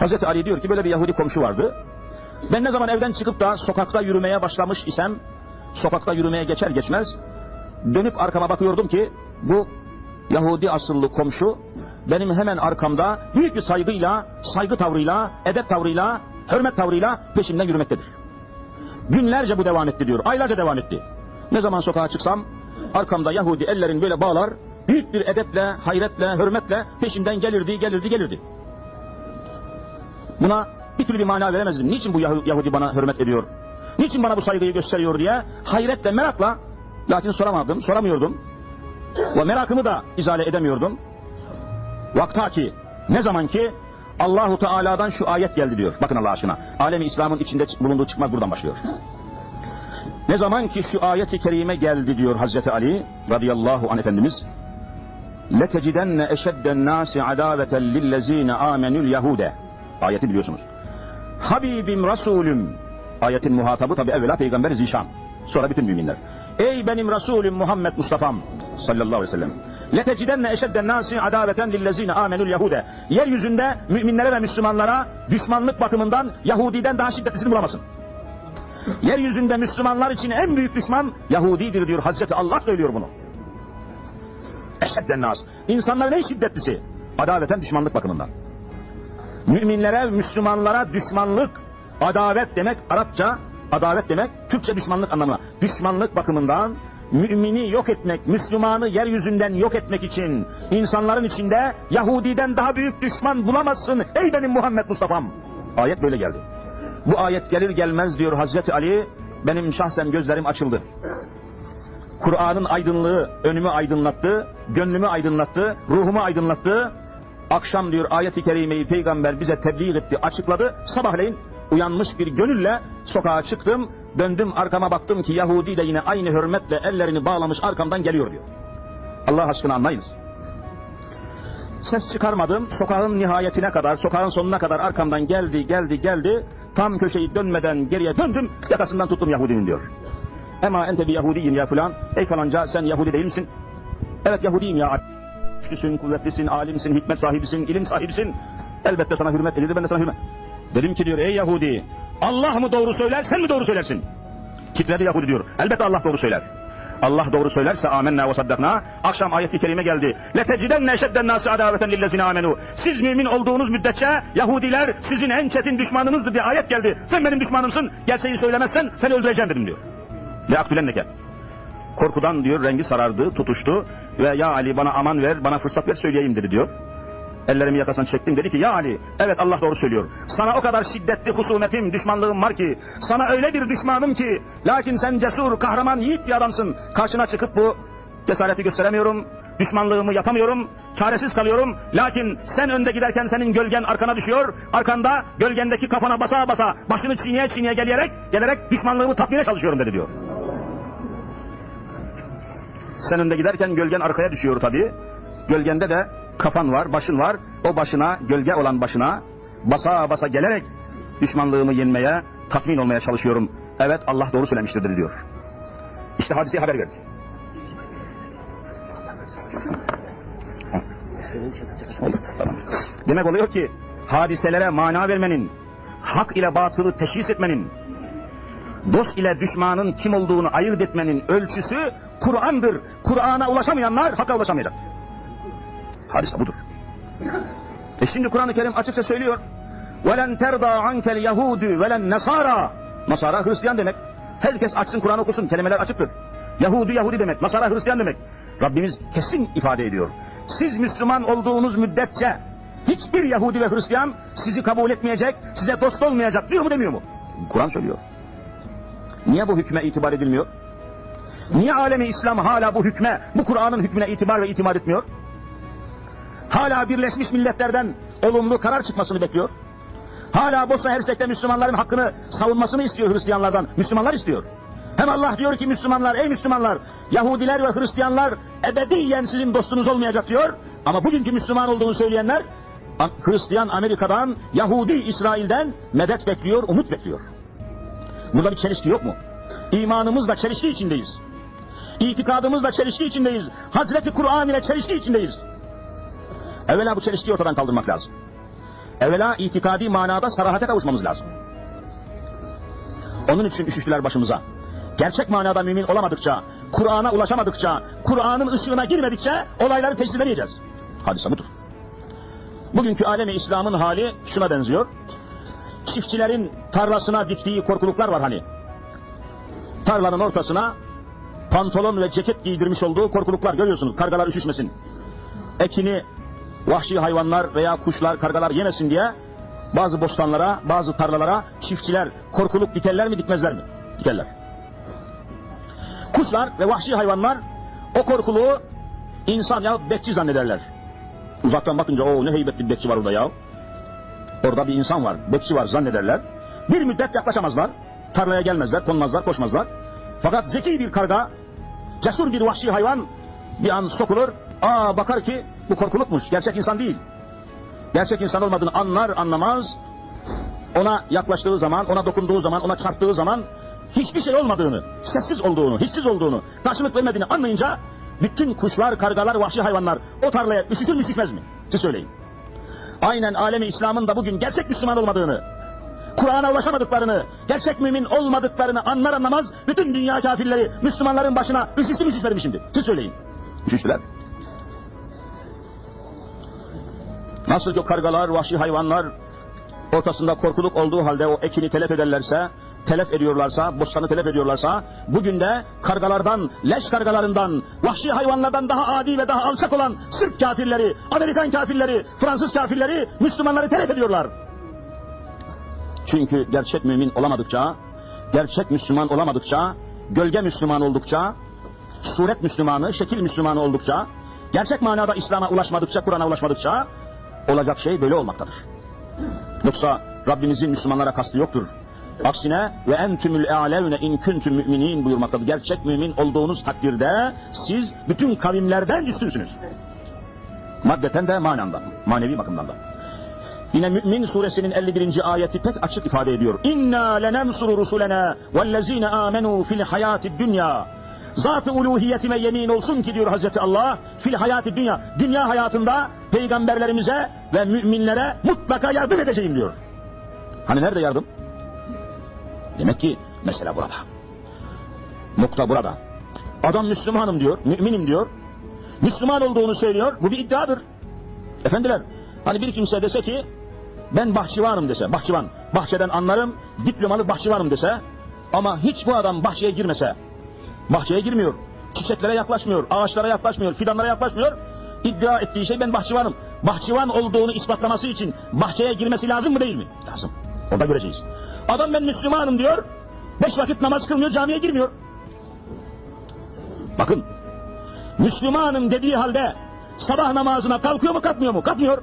Hazreti Ali diyor ki böyle bir Yahudi komşu vardı. Ben ne zaman evden çıkıp da sokakta yürümeye başlamış isem, sokakta yürümeye geçer geçmez, dönüp arkama bakıyordum ki bu Yahudi asıllı komşu benim hemen arkamda büyük bir saygıyla, saygı tavrıyla, edep tavrıyla, hürmet tavrıyla peşimden yürümektedir. Günlerce bu devam etti diyor. Aylarca devam etti. Ne zaman sokağa çıksam arkamda Yahudi ellerini böyle bağlar, büyük bir edeple, hayretle, hürmetle peşimden gelirdi, gelirdi, gelirdi. Buna bir türlü bir mana veremezdim. Niçin bu Yahu- Yahudi bana hürmet ediyor? Niçin bana bu saygıyı gösteriyor diye hayretle, merakla lakin soramadım, soramıyordum. Ve merakımı da izale edemiyordum. Vakta ki ne zaman ki Allahu Teala'dan şu ayet geldi diyor. Bakın Allah aşkına. Alemi İslam'ın içinde bulunduğu çıkmaz buradan başlıyor. Ne zaman ki şu ayeti kerime geldi diyor Hazreti Ali radıyallahu anh Efendimiz. لَتَجِدَنَّ اَشَدَّ النَّاسِ عَدَاوَةً لِلَّذ۪ينَ آمَنُوا الْيَهُودَ Ayeti biliyorsunuz. Habibim Resulüm. Ayetin muhatabı tabi evvela Peygamber Zişan. Sonra bütün müminler. Ey benim Resulüm Muhammed Mustafa'm sallallahu aleyhi ve sellem. Letecidenle eşedden nasi adaveten lillezine amenül Yahude. Yeryüzünde müminlere ve Müslümanlara düşmanlık bakımından Yahudiden daha şiddetlisini bulamazsın. Yeryüzünde Müslümanlar için en büyük düşman Yahudidir diyor. Hazreti Allah söylüyor bunu. Eşedden nas. İnsanların en şiddetlisi. Adaveten düşmanlık bakımından. Müminlere, Müslümanlara düşmanlık, adavet demek Arapça, adavet demek Türkçe düşmanlık anlamına. Düşmanlık bakımından mümini yok etmek, Müslümanı yeryüzünden yok etmek için insanların içinde Yahudiden daha büyük düşman bulamazsın ey benim Muhammed Mustafa'm. Ayet böyle geldi. Bu ayet gelir gelmez diyor Hazreti Ali, benim şahsen gözlerim açıldı. Kur'an'ın aydınlığı önümü aydınlattı, gönlümü aydınlattı, ruhumu aydınlattı. Akşam diyor ayeti kerimeyi peygamber bize tebliğ etti, açıkladı. Sabahleyin uyanmış bir gönülle sokağa çıktım. Döndüm arkama baktım ki Yahudi de yine aynı hürmetle ellerini bağlamış arkamdan geliyor diyor. Allah aşkına anlayınız. Ses çıkarmadım. Sokağın nihayetine kadar, sokağın sonuna kadar arkamdan geldi, geldi, geldi. Tam köşeyi dönmeden geriye döndüm. Yakasından tuttum Yahudinin diyor. Ema ente bir Yahudiyin ya filan. Ey falanca sen Yahudi değil misin? Evet Yahudiyim ya. Güçlüsün, kuvvetlisin, alimsin, hikmet sahibisin, ilim sahibisin. Elbette sana hürmet edildi, ben de sana hürmet. Dedim ki diyor ey Yahudi, Allah mı doğru söyler, sen mi doğru söylersin? Titredi Yahudi diyor. Elbette Allah doğru söyler. Allah doğru söylerse amenna ve saddakna. Akşam ayeti kerime geldi. Letecidenne eşedden nasi adaveten lillezine amenu. Siz mümin olduğunuz müddetçe Yahudiler sizin en çetin düşmanınızdır diye ayet geldi. Sen benim düşmanımsın. Gerçeği söylemezsen seni öldüreceğim dedim diyor. Le aktülenneke. Korkudan diyor rengi sarardı, tutuştu ve ya Ali bana aman ver, bana fırsat ver söyleyeyim dedi diyor. Ellerimi yakasından çektim dedi ki ya Ali evet Allah doğru söylüyor. Sana o kadar şiddetli husumetim, düşmanlığım var ki sana öyle bir düşmanım ki lakin sen cesur, kahraman, yiğit bir adamsın. Karşına çıkıp bu cesareti gösteremiyorum. Düşmanlığımı yapamıyorum, çaresiz kalıyorum. Lakin sen önde giderken senin gölgen arkana düşüyor. Arkanda gölgendeki kafana basa basa, başını çiğneye çiğneye gelerek, gelerek düşmanlığımı tatmine çalışıyorum dedi diyor. Sen önde giderken gölgen arkaya düşüyor tabii. Gölgende de kafan var, başın var. O başına, gölge olan başına basa basa gelerek düşmanlığımı yenmeye, tatmin olmaya çalışıyorum. Evet Allah doğru söylemiştir diyor. İşte hadiseyi haber verdi. Demek oluyor ki hadiselere mana vermenin, hak ile batılı teşhis etmenin, dost ile düşmanın kim olduğunu ayırt etmenin ölçüsü Kur'an'dır. Kur'an'a ulaşamayanlar hakka ulaşamayacak. Hadise budur. E şimdi Kur'an-ı Kerim açıkça söylüyor. وَلَنْ تَرْضَى عَنْكَ الْيَهُودُ وَلَنْ Nasara. Nasara Hristiyan demek. Herkes açsın Kur'an okusun. Kelimeler açıktır. Yahudi Yahudi demek. Nasara Hristiyan demek. Rabbimiz kesin ifade ediyor. Siz Müslüman olduğunuz müddetçe hiçbir Yahudi ve Hristiyan sizi kabul etmeyecek, size dost olmayacak diyor mu demiyor mu? Kur'an söylüyor. Niye bu hükme itibar edilmiyor? Niye alemi İslam hala bu hükme, bu Kur'an'ın hükmüne itibar ve itimat etmiyor? Hala Birleşmiş Milletler'den olumlu karar çıkmasını bekliyor. Hala Bosna Hersek'te Müslümanların hakkını savunmasını istiyor Hristiyanlardan. Müslümanlar istiyor. Hem Allah diyor ki Müslümanlar, ey Müslümanlar, Yahudiler ve Hristiyanlar ebediyen sizin dostunuz olmayacak diyor. Ama bugünkü Müslüman olduğunu söyleyenler, Hristiyan Amerika'dan, Yahudi İsrail'den medet bekliyor, umut bekliyor. Burada bir çelişki yok mu? İmanımızla çelişki içindeyiz. İtikadımızla çelişki içindeyiz. Hazreti Kur'an ile çelişki içindeyiz. Evvela bu çelişkiyi ortadan kaldırmak lazım. evvela itikadi manada sarahate kavuşmamız lazım. Onun için üşüştüler başımıza. Gerçek manada mümin olamadıkça, Kur'an'a ulaşamadıkça, Kur'an'ın ışığına girmedikçe olayları teşhis edemeyeceğiz. Hadise budur. Bugünkü alemi İslam'ın hali şuna benziyor. Çiftçilerin tarlasına diktiği korkuluklar var hani. Tarlanın ortasına pantolon ve ceket giydirmiş olduğu korkuluklar görüyorsunuz. Kargalar üşüşmesin. Ekini vahşi hayvanlar veya kuşlar, kargalar yemesin diye bazı bostanlara, bazı tarlalara çiftçiler korkuluk dikerler mi dikmezler mi? Dikerler. Kuşlar ve vahşi hayvanlar o korkuluğu insan ya bekçi zannederler. Uzaktan bakınca o ne heybetli bir bekçi var orada ya. Orada bir insan var, bekçi var zannederler. Bir müddet yaklaşamazlar. Tarlaya gelmezler, konmazlar, koşmazlar. Fakat zeki bir karga, cesur bir vahşi hayvan bir an sokulur. Aa bakar ki bu korkulukmuş, gerçek insan değil. Gerçek insan olmadığını anlar anlamaz. Ona yaklaştığı zaman, ona dokunduğu zaman, ona çarptığı zaman hiçbir şey olmadığını, sessiz olduğunu, hissiz olduğunu, karşılık vermediğini anlayınca bütün kuşlar, kargalar, vahşi hayvanlar o tarlaya üşüşür mü üşüşmez mi? Siz söyleyin. Aynen alemi İslam'ın da bugün gerçek Müslüman olmadığını, Kur'an'a ulaşamadıklarını, gerçek mümin olmadıklarını anlar anlamaz bütün dünya kafirleri Müslümanların başına üşüştü mü üşüşmedi mi şimdi? Siz söyleyin. Üşüştüler. Nasıl ki kargalar, vahşi hayvanlar ortasında korkuluk olduğu halde o ekini telef ederlerse, telef ediyorlarsa, bostanı telef ediyorlarsa, bugün de kargalardan, leş kargalarından, vahşi hayvanlardan daha adi ve daha alçak olan Sırp kafirleri, Amerikan kafirleri, Fransız kafirleri, Müslümanları telef ediyorlar. Çünkü gerçek mümin olamadıkça, gerçek Müslüman olamadıkça, gölge Müslüman oldukça, suret Müslümanı, şekil Müslümanı oldukça, gerçek manada İslam'a ulaşmadıkça, Kur'an'a ulaşmadıkça olacak şey böyle olmaktadır. Yoksa Rabbimizin Müslümanlara kastı yoktur. Aksine ve entümül e'alevne in kuntum müminin buyurmaktadır. Gerçek mümin olduğunuz takdirde siz bütün kavimlerden üstünsünüz. Maddeten de mananda, manevi bakımdan da. Yine Mü'min suresinin 51. ayeti pek açık ifade ediyor. İnna lenemsuru rusulena vellezine amenu fil hayati dünya. Zat-ı uluhiyetime yemin olsun ki diyor Hazreti Allah fil hayati dünya. Dünya hayatında peygamberlerimize ve müminlere mutlaka yardım edeceğim diyor. Hani nerede yardım? Demek ki mesele burada. Nokta burada. Adam Müslümanım diyor, müminim diyor. Müslüman olduğunu söylüyor. Bu bir iddiadır. Efendiler, hani bir kimse dese ki ben bahçıvanım dese, bahçıvan, bahçeden anlarım, diplomalı bahçıvanım dese ama hiç bu adam bahçeye girmese, bahçeye girmiyor, çiçeklere yaklaşmıyor, ağaçlara yaklaşmıyor, fidanlara yaklaşmıyor, iddia ettiği şey ben bahçıvanım. Bahçıvan olduğunu ispatlaması için bahçeye girmesi lazım mı değil mi? Lazım. Orada göreceğiz. Adam ben Müslümanım diyor, beş vakit namaz kılmıyor, camiye girmiyor. Bakın, Müslümanım dediği halde sabah namazına kalkıyor mu kalkmıyor mu? Kalkmıyor.